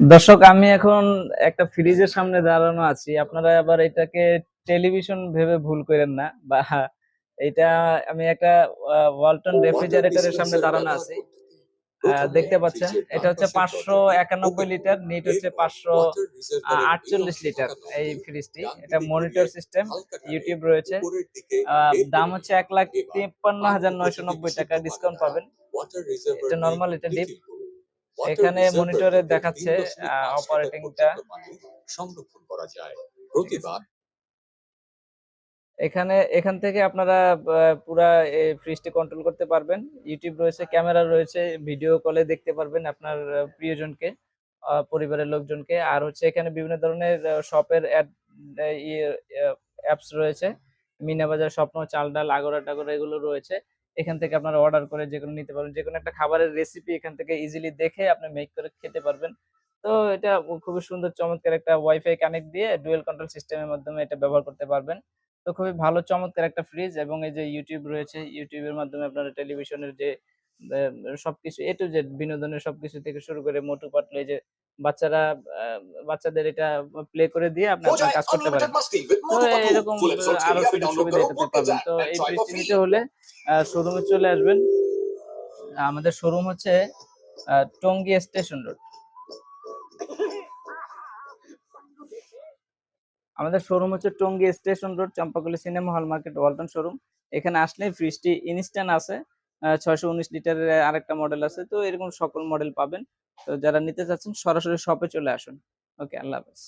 দর্শক আমি এখন একটা ফ্রিজের সামনে দাঁড়ানো আছি। আপনারা আবার এটাকে টেলিভিশন ভেবে ভুল করেন না বা এটা আমি একটা ওয়ালটন রেফ্রিজারেটরের সামনে দাঁড়ানো আছি। দেখতে পাচ্ছেন এটা হচ্ছে পাঁচশো একানব্বই লিটার নিট হচ্ছে পাঁচশো আটচল্লিশ লিটার এই ফ্রিজটি এটা মনিটর সিস্টেম ইউটিউব রয়েছে। দাম হচ্ছে এক লাখ তিপ্পান্ন হাজার নয়শো নব্বই টাকা ডিসকাউন্ট পাবেন। এটা নর্মাল এটা ডিপ এখানে মনিটরে দেখাচ্ছে অপারেটিংটা সংরক্ষণ করা যায়। প্রতিবার এখানে এখান থেকে আপনারা পুরা ফ্রিজটি কন্ট্রোল করতে পারবেন। ইউটিউব রয়েছে ক্যামেরা রয়েছে ভিডিও কলে দেখতে পারবেন আপনার প্রিয়জনকে পরিবারের লোকজনকে। আর হচ্ছে এখানে বিভিন্ন ধরনের শপের অ্যাপস রয়েছে। মিনা বাজার স্বপ্ন চাল ডাল আগরা টাগরা এগুলো রয়েছে। এখান থেকে আপনারা অর্ডার করে যেকোনো নিতে পারবেন। যে কোনো একটা খাবারের রেসিপি এখান থেকে ইজিলি দেখে আপনি মেক করে খেতে পারবেন। তো এটা খুবই সুন্দর চমৎকার একটা ওয়াইফাই কানেক্ট দিয়ে ডুয়েল কন্ট্রোল সিস্টেমের মাধ্যমে এটা ব্যবহার করতে পারবেন। তো খুবই ভালো চমৎকার একটা ফ্রিজ এবং এই যে ইউটিউব রয়েছে ইউটিউবের মাধ্যমে আপনারা টেলিভিশনের যে সবকিছু এ টু জেড বিনোদনের সবকিছু থেকে শুরু করে মোটু পাতলু এই যে বাচ্চারা বাচ্চাদের এটা প্লে করে দিয়ে আপনি আপনার কাজ করতে পারেন। তো এরকম আরও সুযোগ সুবিধা এটাতে পাবেন। তো এই ফ্রিজটি নিতে হলে শোরুমে চলে আসবেন। আমাদের শোরুম হচ্ছে টঙ্গী স্টেশন রোড আমাদের শোরুম হচ্ছে Tongi station road Champakali cinema hall market Walton showroom এখানে আসলে ফ্রিজটি ইনস্ট্যান্ট আছে। ছয়শো উনিশ লিটারের আরেকটা মডেল আছে। তো এরকম সকল মডেল পাবেন। তো যারা নিতে চাচ্ছেন, সরাসরি শপে চলে আসুন। ওকে আল্লাহ হাফেজ।